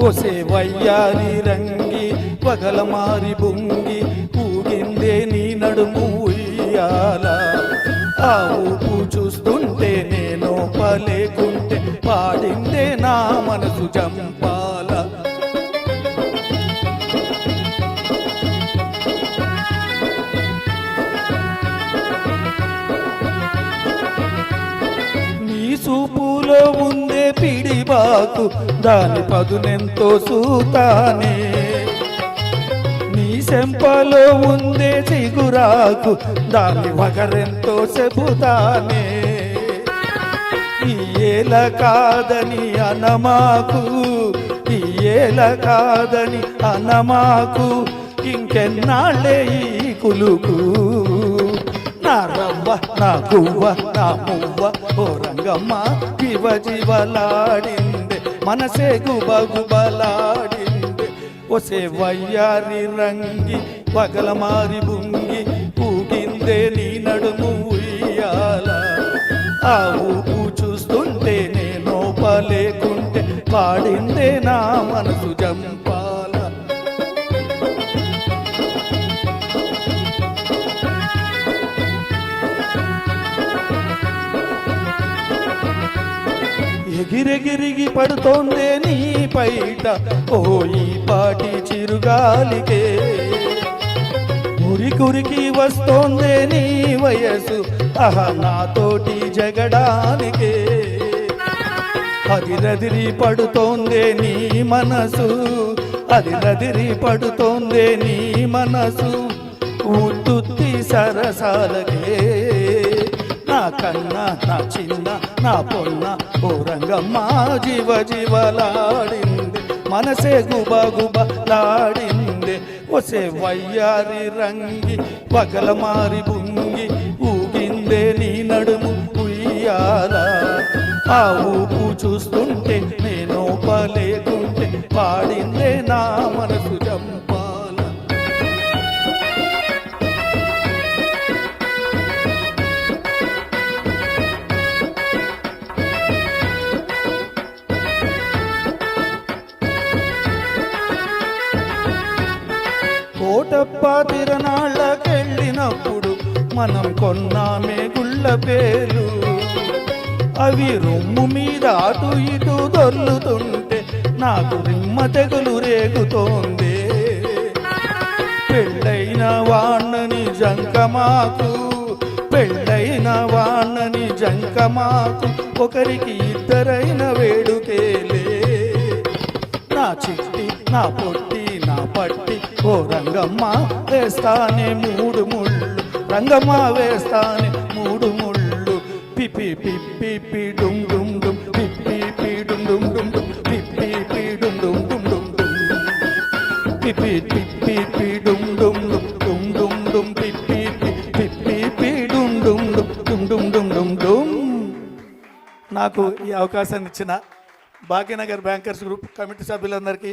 ఒసే వయ్యారి రంగి పగలమారి బొంగి ఊగిందే నీ నడుము ఉయ్యాల. ఆ ఊపు చూస్తుంటే నేను పలేకుంటే పాడిందే నా మనసు చంపాల నీ చూపు పిడిబాకు దాని పదునెంతో సూతానే. నీ శంపలో ఉందే చిగురాకు దాని వగరెంతో చెబుతానే. ఈ ఏల కాదని అనమాకు ఈ ఏల కాదని అనమాకు ఇంకెన్నాళ్ళే ఈ కులుకు? నా రవ్వ నా గువ్వ నా మువ్వ ఓ రంగమ్మ జీవ జీవలాడిందే మనసే గుబ ఒసే వయ్యారి రంగి పగలమారి బుంగి ఊగిందే నీ నడుము ఉయ్యాల. ఆ ఊపు చూస్తుంటే నేను పలేకుంటే పాడిందే నా మనసు జంప ఎగిరెగిరిగి పడుతోందే నీ పైట ఓ ఈ పాటి చిరుగాలికే ఉరి కురికి వస్తోందే నీ వయసు ఆహా నాతోటి జగడానికే అదిరదిరి పడుతోందే నీ మనసు. అదిరదిరి పడుతోందే నీ మనసు. ఉత్తుత్తి సరసాలకే కన్నా నా చిన్న నా పొన్న ఓ రంగమ్మ జీవ జీవలాడింది. మనసే గుబ గుబలాడింది ఒసే వయ్యారి రంగి పగలమారి బుంగి ఊగిందే నీ నడుము ఉయ్యాల. ఆ ఊపు చూస్తుంటే నేను పలేకుంటే పాడిందే నా మనసు. కోటప్ప తిరణాళ్ళకెళ్ళినప్పుడు మనం కొన్నామే గుళ్ళ పేరు. అవి రొమ్ము మీద అటు ఇటు దొర్లుతుంటే నాకు రిమ్మ తెగులు రేగుతోంది. పెళ్ళైన వాణ్ణని జంకమాకు పెళ్ళైన వాణ్ణని జంకమాకు ఒకరికి ఇద్దరైన వేడుకేలే. నా చిట్టి నా పొట్టి పట్టి ఓ రంగమ్మ వేస్తానే మూడు ముళ్ళు రంగమ్మ వేస్తానే మూడు ముళ్ళు పిపి పిప్పి పి డుమ్ పిప్పి పి డుమ్ డుమ్ పిప్పి పి డుమ్ పిపి పిప్పి పి పిప్పి పిప్పి పి డుమ్ డుమ్ నాకు ఈ అవకాశాన్ని ఇచ్చిన భాగ్యనగర్ బ్యాంకర్స్ గ్రూప్ కమిటీ సభ్యులందరికీ